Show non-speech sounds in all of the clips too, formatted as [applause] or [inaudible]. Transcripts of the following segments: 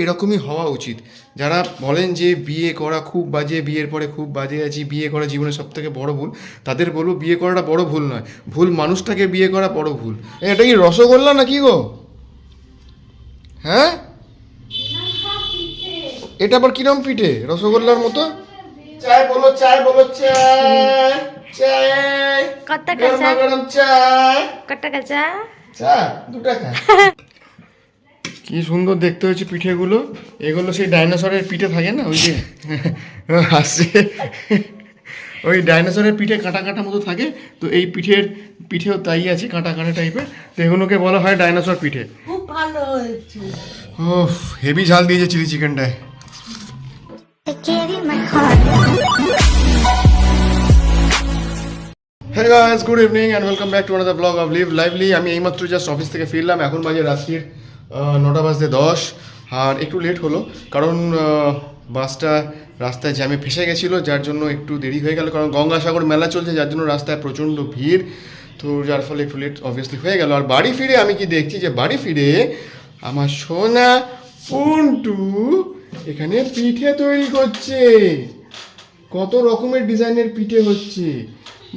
এরকমই হওয়া উচিত। যারা বলেন যে বিয়ে করা খুব বাজে বিয়ের পরে খুব বাজে আছি বিয়ে করা জীবনের সব থেকে বড় ভুল তাদের বলব বিয়ে করাটা বড় ভুল নয়। ভুল মানুষটাকে বিয়ে করা বড় ভুল। এটা কি রসগোল্লা না কি গো? হ্যাঁ? এটা আবার কিরম পিঠে? রসগোল্লার মতো? চায় বলো চায় বলো চায় চায় কত কাঁচা গরম চায় কত কাঁচা চা দু টাকা [laughs] কি সুন্দর দেখতে হচ্ছে পিঠেগুলো। এগুলো সেই ডাইনোসরের পিঠে থাকে না ওই যে [laughs] হাসছে ওই ডাইনোসরের পিঠে কাঁটা কাঁটা মতো থাকে তো এই পিঠের পিঠেও তাই আছে কাঁটা কাঁটা টাইপের। তো এগুলোকে বলা হয় ডাইনোসর পিঠে। খুব ভালো হয়েছে। ও হেভি ঝাল দিয়েছে চিলি চিকেনটায়। I gave you হ্যাঁ guys good evening and welcome back to another blog of live lively আমি এইমাত্র জাস্ট অফিস থেকে ফিরলাম এখন বাজে রাত্রির নটা বাজতে দশ। আর একটু লেট হলো, কারণ বাসটা রাস্তায় জ্যামে ফেসে গেছিল, যার জন্য একটু দেরি হয়ে গেল, কারণ গঙ্গাসাগর মেলা চলছে, যার জন্য রাস্তায় প্রচণ্ড ভিড়। তো যার ফলে একটু লেট অবভিয়াসলি হয়ে গেল। আর বাড়ি ফিরে আমি কি দেখছি যে, বাড়ি ফিরে আমার সোনা পুন্টু এখানে পিঠে তৈরি করছে। কত রকমের ডিজাইনের পিঠে হচ্ছে।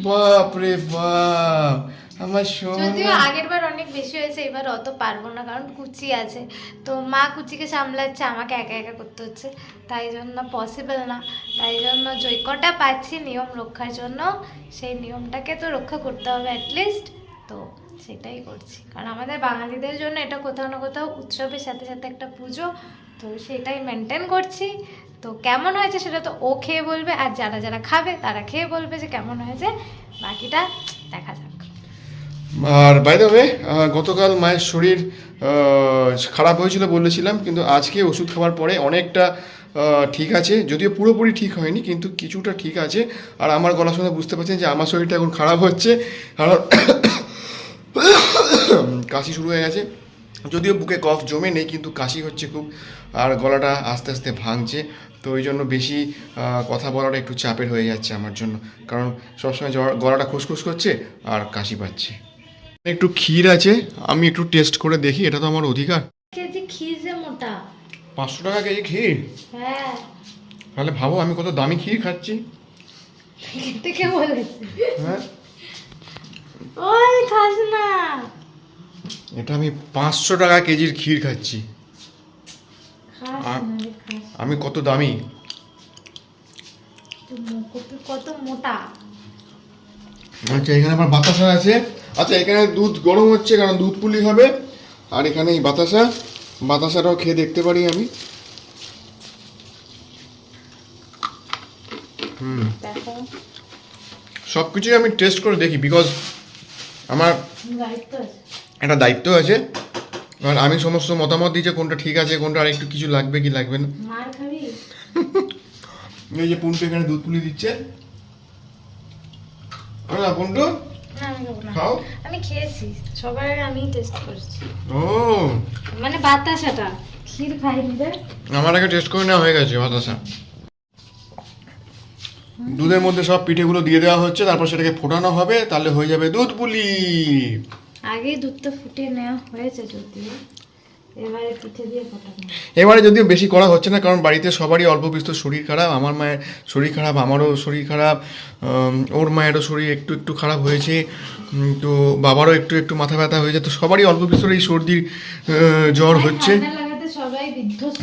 বাপ রে বাপ! আমার যদিও আগের বার অনেক বেশি হয়েছে, এবার অত পারব না, কারণ কুচি আছে। তো মা কুচিকে সামলাচ্ছে, আমাকে একা একা করতে হচ্ছে। তাই জন্য পসিবল না। তাই জন্য যে কটা পাচ্ছি নিয়ম রক্ষার জন্য, সেই নিয়মটাকে তো রক্ষা করতে হবে অ্যাটলিস্ট তো সেটাই করছি। কারণ আমাদের বাঙালিদের জন্য এটা কোথাও না কোথাও উৎসবের সাথে সাথে একটা পুজো। তো সেটাই মেনটেন করছি। তো কেমন হয়েছে সেটা তো ও খেয়ে বলবে, আর যারা যারা খাবে তারা খেয়ে বলবে যে কেমন হয়েছে। বাকিটা দেখা যাক। আর বাই দ্য ওয়ে গতকাল মায়ের শরীর খারাপ হয়েছিল বলেছিলাম, কিন্তু আজকে ওষুধ খাওয়ার পরে অনেকটা ঠিক আছে। যদিও পুরোপুরি ঠিক হয়নি, কিন্তু কিছুটা ঠিক আছে। আর আমার গলা শুনে বুঝতে পারছেন যে আমার শরীরটা এখন খারাপ হচ্ছে। কারণ কাশি শুরু হয়ে গেছে। যদিও বুকে কফ জমে নেই, কিন্তু কাশি হচ্ছে খুব। আর গলাটা আস্তে আস্তে ভাঙছে। তো ওই জন্য বেশি কথা বলাটা একটু চাপের হয়ে যাচ্ছে আমার জন্য। কারণ সবসময় গলাটা খুসখুস করছে আর কাশি পাচ্ছে। একটু ক্ষীর আছে আমি একটু টেস্ট করে দেখি এটা তো আমার অধিকার। কেজি ক্ষীর যে মোটা। পাঁচশো টাকা কেজি ক্ষীর? হ্যাঁ। তাহলে ভাবো আমি কত দামি ক্ষীর খাচ্ছি। বলেছে হ্যাঁ। ওই খাস না। এটা আমি পাঁচশো টাকা কেজির ক্ষীর খাচ্ছি। আমি কত দামি? কত- কত মোটা? আচ্ছা এখানে আবার বাতাসা আছে। আচ্ছা এখানে দুধ গরম হচ্ছে কারণ দুধ পুলি হবে। আর এখানে এই বাতাসা বাতাসাটাও খেয়ে দেখতে পারি আমি। দেখো। সব কিছুই আমি টেস্ট করে দেখি বিকজ আমার একটা দায়িত্ব আছে। আর আমি সমস্ত মতামত দিই যে কোনটা ঠিক আছে কোনটা আর একটু কিছু লাগবে কি লাগবে না। এই যে পুন্টু এখানে দুধ পুলি দিচ্ছে। না পুন্টু। না আমি খাব না। খাও। আমি খেয়েছি। সবার আগে আমি টেস্ট করেছি। ও। মানে বাতাসাটা। ক্ষীর খাইনি রে। আমার আগে টেস্ট করে নেওয়া হয়ে গেছে বাতাসা। দুধের মধ্যে সব পিঠেগুলো দিয়ে দেওয়া হচ্ছে তারপর সেটাকে ফোটানো হবে তাহলে হয়ে যাবে দুধ পুলি। আগেই দুধটা ফুটিয়ে নেওয়া হয়েছে যদিও। এবারে যদিও বেশি করা হচ্ছে না কারণ বাড়িতে সবারই অল্প বিস্তর শরীর খারাপ আমার মায়ের শরীর খারাপ আমারও শরীর খারাপ ওর মায়েরও শরীর একটু একটু খারাপ হয়েছে তো বাবারও একটু একটু মাথা ব্যথা হয়েছে তো সবারই অল্প বিস্তর এই সর্দির জ্বর হচ্ছে।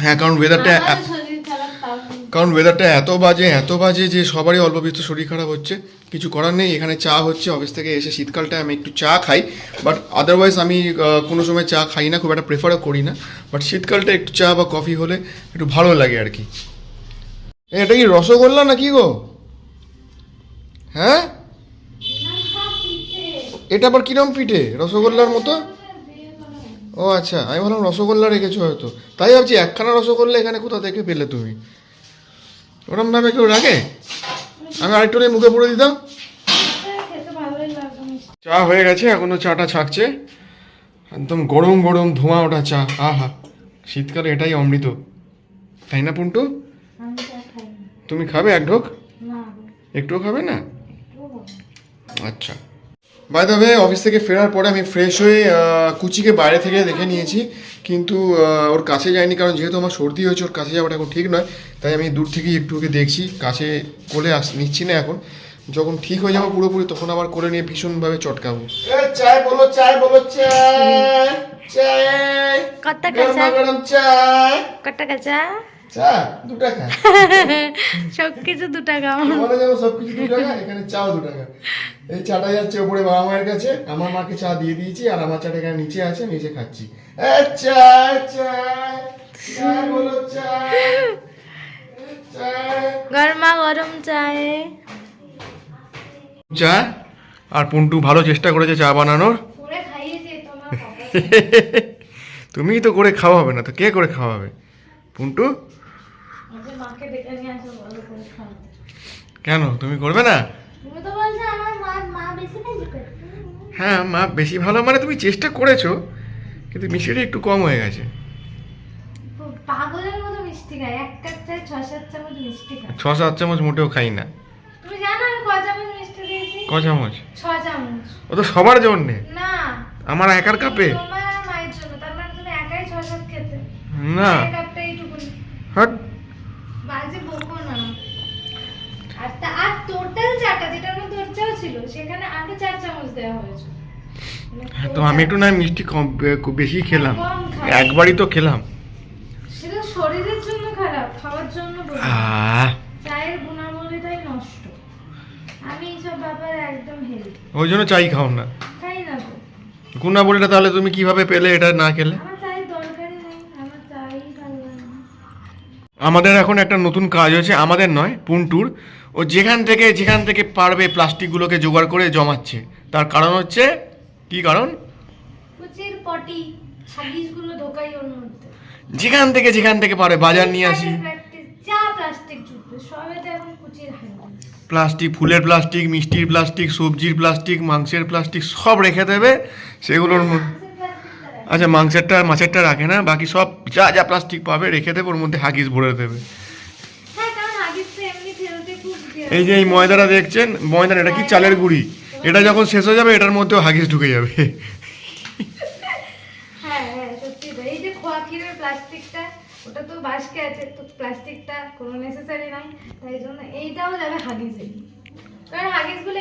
হ্যাঁ কারণ ওয়েদারটা কারণ ওয়েদারটা এত বাজে এত বাজে যে সবারই অল্প বিস্তর শরীর খারাপ হচ্ছে। কিছু করার নেই, এখানে চা হচ্ছে অফিস থেকে এসে শীতকালটায় আমি একটু চা খাই বাট আদারওয়াইজ আমি কোনো সময় চা খাই না, খুব একটা প্রেফারও করি না বাট শীতকালটা একটু চা বা কফি হলে একটু ভালো লাগে আর কি। এটা কি রসগোল্লা না কি গো? হ্যাঁ? এটা আবার কিরম পিঠে, রসগোল্লার মতো? ও আচ্ছা আমি ভাবলাম রসগোল্লা রেখেছো হয়তো, তাই ভাবছি একখানা রসগোল্লা এখানে কোথা থেকে পেলে তুমি? ওরম ভাবে কেউ রাখে? আমি আরেকটু নিয়ে মুখে পড়ে দিতাম। চা হয়ে গেছে এখনও চাটা ছাকছে। একদম গরম গরম ধোঁয়া ওঠা চা আহা শীতকালে এটাই অমৃত। তাই না পুন্টু। তুমি খাবে এক ঢোক? একটু একটুও খাবে না। আচ্ছা। বাই দ্য ওয়ে অফিস থেকে ফেরার পরে আমি ফ্রেশ হয়ে কুচিকে বাইরে থেকে দেখে নিয়েছি। কিন্তু ওর কাছে যাইনি কারণ যেহেতু আমার সর্দি হয়েছে ওর কাছে যাওয়াটা এখন ঠিক নয়। তাই আমি দূর থেকেই একটু ওকে দেখছি কাছে কোলে আস নিচ্ছি না এখন। যখন ঠিক হয়ে যাব পুরোপুরি তখন আবার কোলে নিয়ে ভীষণভাবে চটকাবো। চায় বলো চায় বলো চায় চায় কত টাকা চা গরম চায়। কত টাকা চা? দু টাকা। [laughs] সব কিছু দু টাকা। বলা যাবে সবকিছু দু টাকা এখানে চাও দু টাকা। এই চাটা যাচ্ছে ওপরে বাবা মায়ের কাছে। আমার মাকে চা দিয়ে দিয়েছি আর আমার চাটা এখানে নিচে আছে নিচে খাচ্ছি। চা চা চা বলো চা চা। গরমা গরম চায়। চা? আর পুন্টু ভালো চেষ্টা করেছে চা বানানোর। করে খাইয়েছে তোমার [laughs] তুমিই তো করে খাওয়াবে না তো কে করে খাওয়াবে? পুন্টু? কেন? তুমি করবে না? হ্যাঁ মা বেশি ভালো মানে তুমি চেষ্টা করেছ কিন্তু মিষ্টিটা একটু কম হয়ে গেছে। পাগলের মতো মিষ্টি খায় এক কাপ চায় ছ সাত চামচ মিষ্টি খায় ছ সাত চামচ মোটেও খাই না। তুমি জানো আমি ক চামচ মিষ্টি দিয়েছি? ক চামচ? ছ চামচ। ও তো সবার জন্যে? না। আমার একার কাপে? তোমার মায়ের জন্য তার মানে তুমি একাই ছ সাত খেতে। না। মায়ের কাপটা এইটুকুনি হট টোটাল চাটা যেটার মধ্যে ওর চাও ছিল সেখানে আরও চার চামচ দেওয়া হয়েছে। মানে হ্যাঁ, তো আমি একটু না মিষ্টি কম বেশি খেলাম। একবারই তো খেলাম। সেটা শরীরের জন্য খারাপ খাওয়ার জন্য চায়ের গুণাবলীটাই নষ্ট। আমি এইসব ব্যাপারে একদম হেল্প ওই জন্য চাই খাও না। খাই না তো। গুণাবলীটা তাহলে তুমি কীভাবে পেলে এটা না খেলে। আমাদের এখন একটা নতুন কাজ হয়েছে আমাদের নয় পুন্টুর। ও যেখান থেকে যেখান থেকে পারবে প্লাস্টিকগুলোকে জোগাড় করে জমাচ্ছে। তার কারণ হচ্ছে কি কারণ? যেখান থেকে যেখান থেকে পারে বাজার নিয়ে আসি। প্লাস্টিক ফুলের প্লাস্টিক মিষ্টির প্লাস্টিক সবজির প্লাস্টিক মাংসের প্লাস্টিক সব রেখে দেবে সেগুলোর মধ্যে। আচ্ছা মাংসেরটা মাছেরটা রাখে না বাকি সব যা যা প্লাস্টিক পাবে রেখে দেবে ওর মধ্যে হাগিস ভরে দেবে হ্যাঁ কারণ হাগিস তো এমনি ফেলতে খুব দেয়া। এই যে এই ময়দাটা দেখছেন ময়দা এটা কি চালের গুঁড়ি? এটা যখন শেষ হয়ে যাবে, এটার মধ্যেও হাগিস ঢুকে যাবে। হ্যাঁ হ্যাঁ এই যে প্লাস্টিকটা, ওটা তো বাসকে আছে, তো প্লাস্টিকটা কোনো নেসেসারি নাই, তাই জন্য এইটাও যাবে কারণ হাগিসগুলো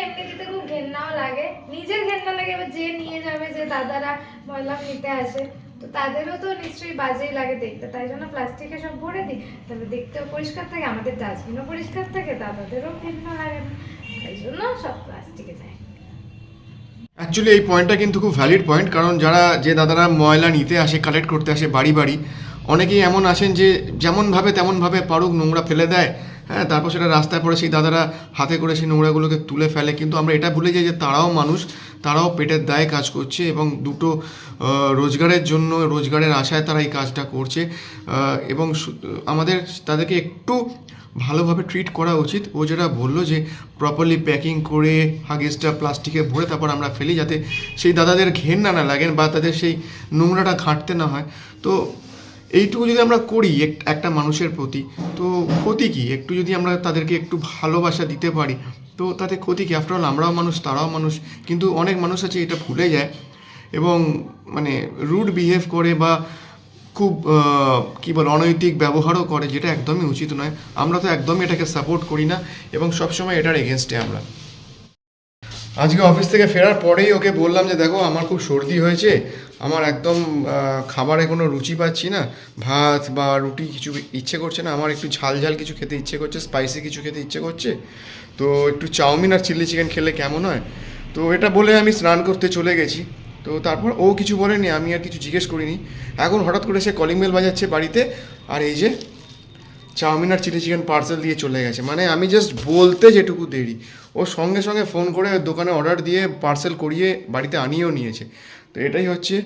খুব ঘেন্নাও লাগে। নিজের ঘেন্না লাগে, এবার যে নিয়ে যাবে, যে দাদারা ময়লা নিতে আসে তো তাদেরও তো নিশ্চয়ই বাজেই লাগে দেখতে, তাই জন্য প্লাস্টিকে সব ভরে দিই। তবে দেখতেও পরিষ্কার থাকে, আমাদের ডাস্টবিনও পরিষ্কার থাকে, দাদাদেরও ঘেন্না লাগে না, তাই জন্য সব প্লাস্টিকে যায়। অ্যাকচুয়ালি এই পয়েন্টটা কিন্তু খুব ভ্যালিড পয়েন্ট কারণ যারা, যে দাদারা ময়লা নিতে আসে কালেক্ট করতে আসে বাড়ি বাড়ি অনেকেই এমন আছেন যে, যেমনভাবে তেমনভাবে পারুক নোংরা ফেলে দেয় হ্যাঁ তারপর সেটা রাস্তায় পড়ে সেই দাদারা হাতে করে সেই নোংরাগুলোকে তুলে ফেলে। কিন্তু আমরা এটা ভুলে যাই যে তারাও মানুষ, তারাও পেটের দায়ে কাজ করছে এবং দুটো রোজগারের জন্য, রোজগারের আশায় তারা এই কাজটা করছে। এবং আমাদের তাদেরকে একটু ভালোভাবে ট্রিট করা উচিত। ও যেটা বলল যে প্রপারলি প্যাকিং করে হাগিসটা প্লাস্টিকে ভরে তারপর আমরা ফেলি যাতে সেই দাদাদের ঘেন্না না লাগেন বা তাদের সেই নোংরাটা ঘাঁটতে না হয়। তো এইটুকু যদি আমরা করি এক- একটা মানুষের প্রতি, তো ক্ষতি কি? একটু যদি আমরা তাদেরকে একটু ভালোবাসা দিতে পারি, তো তাতে ক্ষতি কি? আফটারঅল আমরাও মানুষ, তারাও মানুষ, কিন্তু অনেক মানুষ আছে এটা ভুলে যায় এবং মানে রুড বিহেভ করে বা খুব কি বল, অনৈতিক ব্যবহারও করে, যেটা একদমই উচিত নয়। আমরা তো একদমই এটাকে সাপোর্ট করি না এবং সবসময় এটার এগেনস্টে আমরা। আজকে অফিস থেকে ফেরার পরেই ওকে বললাম যে, দেখো, আমার খুব সর্দি হয়েছে। আমার একদম খাবারে কোনো রুচি পাচ্ছি না। ভাত বা রুটি কিছু ইচ্ছে করছে না। আমার একটু ঝাল ঝাল কিছু খেতে ইচ্ছে করছে স্পাইসি কিছু খেতে ইচ্ছে করছে। তো একটু চাউমিন আর চিলি চিকেন খেলে কেমন হয়? তো এটা বলে আমি স্নান করতে চলে গেছি। তো তারপর ও কিছু বলেনি, আমি আর কিছু জিজ্ঞেস করিনি। এখন হঠাৎ করে সে কলিং বেল বাজাচ্ছে বাড়িতে। আর এই যে চাউমিন আর চিলি চিকেন পার্সেল দিয়ে চলে গেছে। মানে আমি জাস্ট বলতে যেটুকু দেরি। ও সঙ্গে সঙ্গে ফোন করে দোকানে অর্ডার দিয়ে পার্সেল করিয়ে বাড়িতে আনিয়েও নিয়েছে। তো এটাই হচ্ছে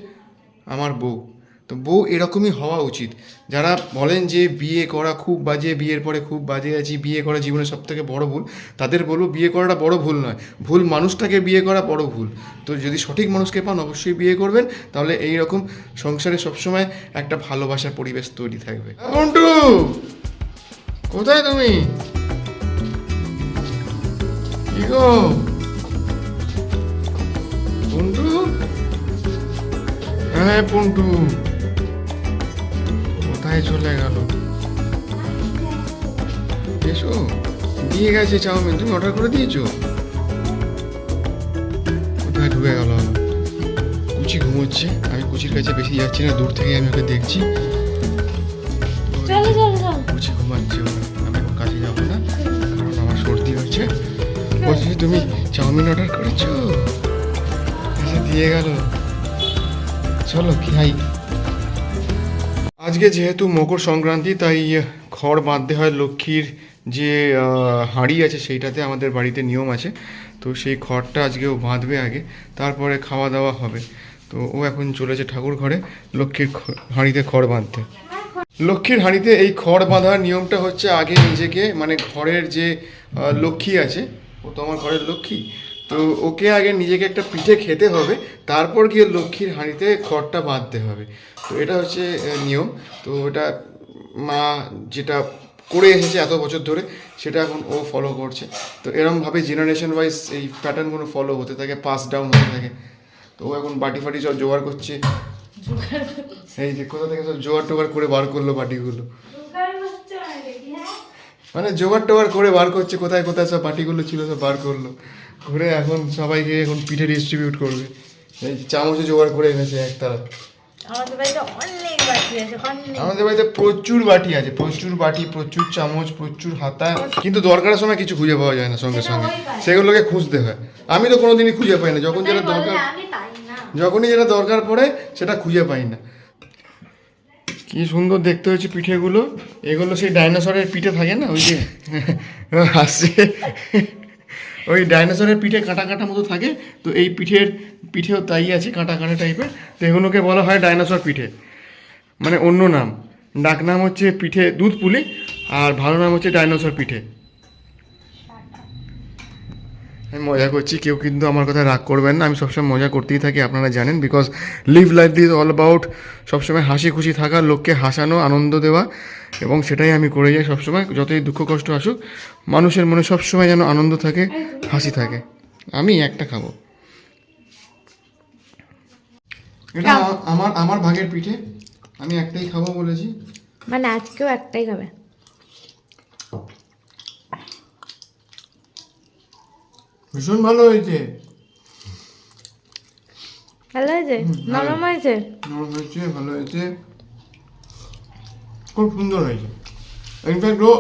আমার বউ। তো বউ এরকমই হওয়া উচিত। যারা বলেন যে বিয়ে করা খুব বাজে, বিয়ের পরে খুব বাজে আছি, বিয়ে করা জীবনের সব থেকে বড় ভুল, তাদের বলব বিয়ে করাটা বড় ভুল নয়। ভুল মানুষটাকে বিয়ে করা বড় ভুল। তো যদি সঠিক মানুষকে পান অবশ্যই বিয়ে করবেন, তাহলে এই রকম সংসারে সবসময় একটা ভালোবাসার পরিবেশ তৈরি থাকবে। মন্টু কোথায় তুমি? কি গো? হ্যাঁ পন্টু। কোথায় চলে গেল? এসো দিয়ে গেছে চাউমিন। তুমি অর্ডার করে দিয়েছ? কোথায় ঢুকে গেল? কুচি ঘুমোচ্ছে। আমি কুচির কাছে বেশি যাচ্ছি না দূর থেকে আমি ওকে দেখছি। কুচি ঘুমাচ্ছে ও। হচ্ছে? বলছি তুমি চাউমিন অর্ডার করেছ? এসে দিয়ে গেল। চলো, খাই। আজকে যেহেতু মকর সংক্রান্তি, তাই খড় বাঁধতে হয় লক্ষ্মীর যে হাঁড়ি আছে, সেইটাতে আমাদের বাড়িতে নিয়ম আছে। তো সেই খড়টা আজকে ও বাঁধবে আগে। তারপরে খাওয়া দাওয়া হবে। তো ও এখন চলেছে ঠাকুর ঘরে লক্ষ্মীর হাঁড়িতে খড় বাঁধতে। লক্ষ্মীর হাঁড়িতে এই খড় বাঁধার নিয়মটা হচ্ছে আগে নিজেকে মানে ঘরের যে লক্ষ্মী আছে, ও তো আমার ঘরের লক্ষ্মী, তো ওকে আগে নিজেকে একটা পিঠে খেতে হবে, তারপর গিয়ে লক্ষ্মীর হাঁড়িতে খড়টা বাঁধতে হবে। তো এটা হচ্ছে নিয়ম, তো এটা মা যেটা করে এসেছে এত বছর ধরে, সেটা এখন ও ফলো করছে। তো এরমভাবে জেনারেশন ওয়াইজ এই প্যাটার্নগুলো ফলো হতে থাকে পাস ডাউন হতে থাকে। তো ও এখন বাটি ফাটি জোগাড় করছে। এই যে কোথা থেকে সব জোগাড় টোগাড় করে বার করল বাটিগুলো মানে জোগাড় টোগাড় করে বার করছে কোথায় কোথায় সব বাটিগুলো ছিল সব বার করল। করে এখন সবাইকে এখন পিঠে ডিস্ট্রিবিউট করবে। এই চামচে জোগাড় করে এনেছে একটা। আমাদের বাড়িতে অনেক বাকি আছে আমাদের বাড়িতে প্রচুর বাটি আছে প্রচুর বাটি প্রচুর চামচ প্রচুর হাতা কিন্তু দরকারের সময় কিছু খুঁজে পাওয়া যায় না সঙ্গে সঙ্গে। সেগুলোকে খুঁজতে হয়। আমি তো কোনোদিনই খুঁজে পাই না যখন যেটা দরকার যখনই যেটা দরকার পড়ে সেটা খুঁজে পাই না। কি সুন্দর দেখতে হয়েছে পিঠেগুলো? এগুলো সেই ডাইনোসরের পিঠে থাকে না? ওই যে [laughs] হাসছে ওই ডাইনোসরের পিঠে কাঁটা কাঁটা মতো থাকে। তো এই পিঠের পিঠেও তাই আছে, কাঁটা কাঁটা টাইপের। তো এগুলোকে বলা হয় ডাইনোসর পিঠে। মানে অন্য নাম। ডাক নাম হচ্ছে পিঠে দুধ পুলি আর ভালো নাম হচ্ছে ডাইনোসর পিঠে। আমি মজা করছি কেউ কিন্তু আমার কথা রাগ করবেন না আমি সবসময় মজা করতেই থাকি আপনারা জানেন because live life this all about সবসময় হাসি খুশি থাকা লোককে হাসানো আনন্দ দেওয়া এবং সেটাই আমি করে যাই সবসময় যতই দুঃখ কষ্ট আসুক মানুষের মনে সবসময় যেন আনন্দ থাকে হাসি থাকে। আমি একটা খাব। এটা আমার আমার ভাগের পিঠে আমি একটাই খাব বলেছি। মানে আজকেও একটাই খাবে। ভীষণ ভালো হয়েছে। ভালো হয়েছে? নরম হয়েছে? নরম হয়েছে ভালো হয়েছে। খুব সুন্দর হয়েছে। ইনফ্যাক্ট ও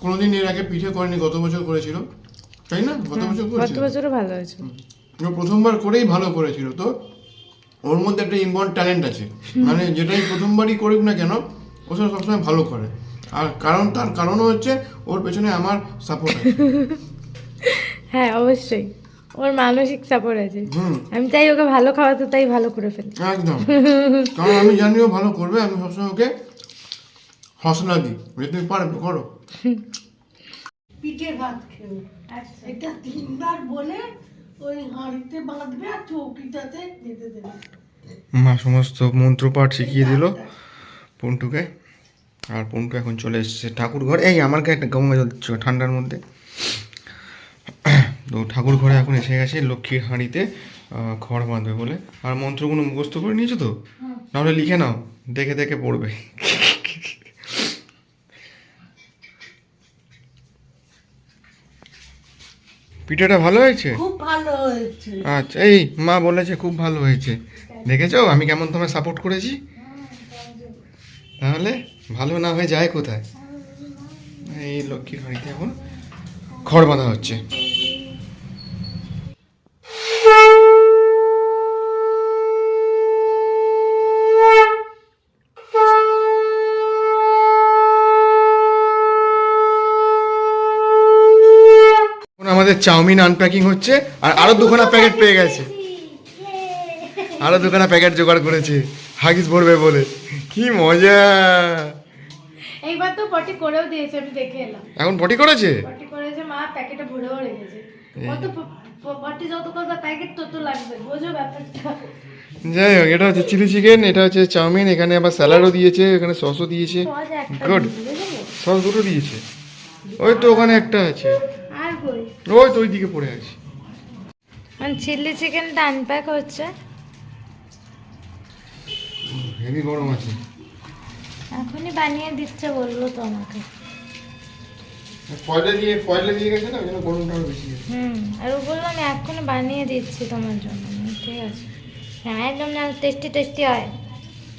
কোনোদিন এর আগে পিঠে করেনি গত বছর করেছিল। তাই না? গত বছর গত করেছিল বছরও ভালো হয়েছে। ও প্রথমবার করেই ভালো করেছিল। তো ওর মধ্যে একটা ইম্পর্ট ট্যালেন্ট আছে। মানে যেটাই প্রথমবারই করুক না কেন ও সব সবসময় ভালো করে। আর কারণ তার কারণও হচ্ছে ওর পেছনে আমার সাপোর্ট আছে। [laughs] হ্যাঁ অবশ্যই। ওর মানসিক সাপোর্ট আছে। হুম। আমি চাই ওকে ভালো খাওয়াতে তাই ভালো করে ফেলি। একদম। [laughs] কারণ আমি জানি ও ভালো করবে আমি সবসময় ওকে হসলা দিই। যে তুমি পারবে করো। পিঠে ভাত খেয়ে। এটা তিনবার বলে ওই হাঁড়িতে বাঁধবে আর চৌকিটাতে যেতে দেবে। মা সমস্ত মন্ত্রপাঠ শিখিয়ে দিল পন্টুকে। আর পন্টু এখন চলে এসেছে ঠাকুর ঘরে এই আমার গায়ে একটা গঙ্গা জল ঠান্ডার মধ্যে। তো ঠাকুর ঘরে এখন এসে গেছে লক্ষ্মীর হাঁড়িতে খড় বাঁধবে বলে। আর মন্ত্রগুলো মুখস্থ করে নিয়েছো তো? নাহলে লিখে নাও দেখে দেখে পড়বে। পিঠাটা ভালো হয়েছে? খুব ভালো হয়েছে। আচ্ছা এই মা বলেছে খুব ভালো হয়েছে। দেখেছ? আমি কেমন তোমায় সাপোর্ট করেছি? তাহলে ভালো না হয়ে যায় কোথায়? এই লক্ষ্মীর হাঁড়িতে এখন খড় বাঁধা হচ্ছে এখন আমাদের চাউমিন আনপ্যাকিং হচ্ছে আর আরও দুখানা প্যাকেট পেয়ে গেছে। আরও দুখানা প্যাকেট জোগাড় করেছে। হাগিস ভরবে বলে। কি মজা। এইবার তো পটি করেও দিয়েছে আমি দেখে এলাম। এখন পটি করেছে? পটি করেছে মা প্যাকেটে ভরেও রেখেছে। কত পটি যত করবে প্যাকেট তত লাগবে। বোঝো ব্যাপারটা। যাই হোক এটা হচ্ছে চিলি চিকেন এটা হচ্ছে চাউমিন এখানে আবার স্যালাডও দিয়েছে এখানে সসও দিয়েছে। গুড সস দুটো দিয়েছে। ওই তো ওখানে একটা আছে। ওই তো ওই দিকে পড়ে আছে। চিলি চিকেনটা আনপ্যাক হচ্ছে? হেভি গরম আছে। এখনই বানিয়ে দিচ্ছে বলল তো আমাকে। ফয়েলে দিয়ে ফয়েলে দিয়ে গেছে না? ওই গরমটা আরও বেশি গেছে। হুম আর ও বলল আমি এখনই বানিয়ে দিচ্ছি তোমার জন্য। ঠিক আছে। হ্যাঁ একদম না টেস্টি টেস্টি হয়।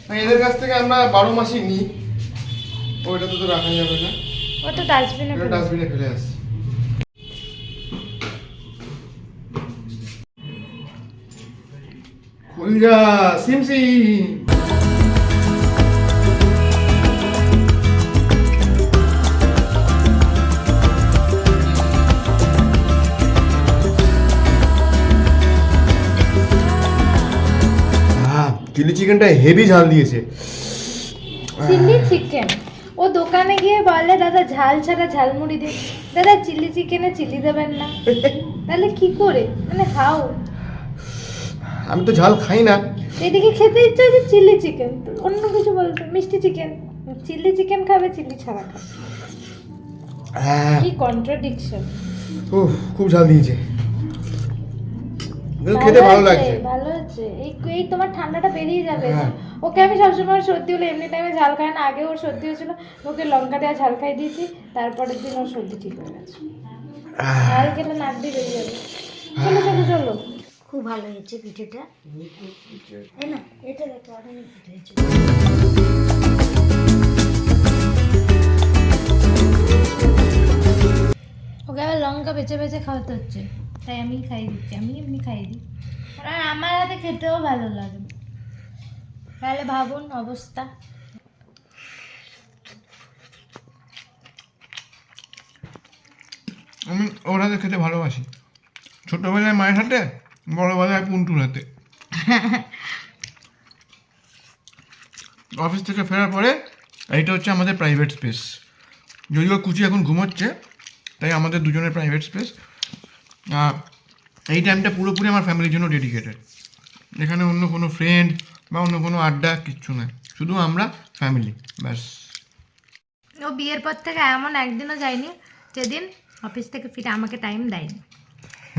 আর এদের কাছ থেকে আমরা বারো মাসই নিই। ওইটা তো তো রাখা যাবে না। ও তো ডাস্টবিনে ডাস্টবিনে ফেলে আসছি। যা সিম সিম চিলি চিকেনটা হেভি ঝাল দিয়েছে। Chilli chicken? ও দোকানে গিয়ে বলে দাদা ঝাল ছাড়া ঝালমুড়ি দে। দাদা চিলি চিকেনে চিলি দেবেন না। [laughs] তাহলে কি করে? মানে হাও আমি তো ঝাল খাই না। এদিকে খেতে ইচ্ছা হচ্ছে চিলি চিকেন। অন্য কিছু বলতো মিষ্টি চিকেন। চিলি চিকেন খাবে চিলি ছাড়া খাবে। হ্যাঁ। কি কন্ট্রাডিকশন উফ, খুব ঝাল দিয়েছে। খেতে ভালো লাগছে। ভালো হচ্ছে এই এই তোমার ঠান্ডাটা বেরিয়ে যাবে। হ্যাঁ। ওকে আমি সবসময় সর্দি হলে এমনি টাইমে ঝাল খাই না। আগে ওর সর্দি হয়েছিল ওকে লঙ্কা দেওয়া ঝাল খাই দিয়েছি। তারপরের দিন ওর সর্দি ঠিক হয়ে গেছে। ঝাল খেলে নাক দিয়ে বেরিয়ে যাবে। চলো চলো চলো। খুব ভালো হয়েছে পিঠেটা। তাই না এটা দেখো অনেক ভালো হয়েছে। ওকে আবার লঙ্কা বেছে বেছে খাওয়াতে হচ্ছে। তাই আমি খাই দিচ্ছি আমি এমনি খাই দিই। আর আমার হাতে খেতেও ভালো লাগে তাহলে ভাবুন অবস্থা। আমি ওর হাতে খেতে ভালোবাসি। ছোটবেলায় মায়ের হাতে? বড়বেলায় পুন্টুর হাতে অফিস থেকে ফেরার পরে, এইটা হচ্ছে আমাদের প্রাইভেট স্পেস যদিও কুচি এখন ঘুমোচ্ছে, তাই আমাদের দুজনের প্রাইভেট স্পেস এই টাইমটা পুরোপুরি আমার ফ্যামিলির জন্য ডেডিকেটেড এখানে অন্য কোনো ফ্রেন্ড বা অন্য কোনো আড্ডা কিচ্ছু নয় শুধু আমরা ফ্যামিলি ব্যাস। ও বিয়ের পর থেকে এমন একদিনও যায়নি, যেদিন অফিস থেকে ফিরে আমাকে টাইম দেয়নি।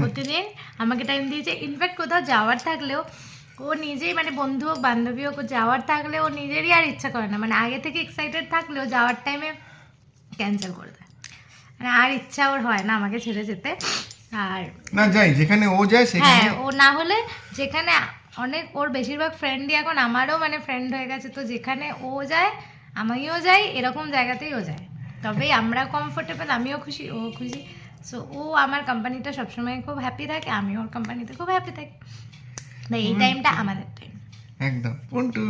প্রতিদিন আমাকে টাইম দিয়েছে ইনফ্যাক্ট কোথাও যাওয়ার থাকলেও ও নিজেই মানে বন্ধু হোক বান্ধবী হোক যাওয়ার থাকলে ও নিজেরই আর ইচ্ছা করে না। মানে আগে থেকে এক্সাইটেড থাকলেও যাওয়ার টাইমে ক্যান্সেল করে দেয়। মানে আর ইচ্ছা ওর হয় না আমাকে ছেড়ে যেতে। আর না যাই যেখানে ও যায় সেখানে হ্যাঁ ও না হলে যেখানে অনেক ওর বেশিরভাগ ফ্রেন্ডই এখন আমারও মানে ফ্রেন্ড হয়ে গেছে। তো যেখানে ও যায় আমিও যাই এরকম জায়গাতেই ও যায়। তবেই আমরা কমফোর্টেবল আমিও খুশি ও খুশি। সো ও আমার কোম্পানিটা সবসময় খুব হ্যাপি থাকে আমি ওর কোম্পানিতে খুব হ্যাপি থাকি। তাই এই টাইমটা আমাদের টাইম একদম। Puntu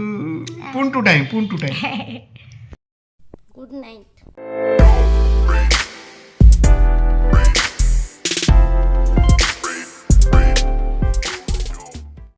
Puntu time Puntu time good night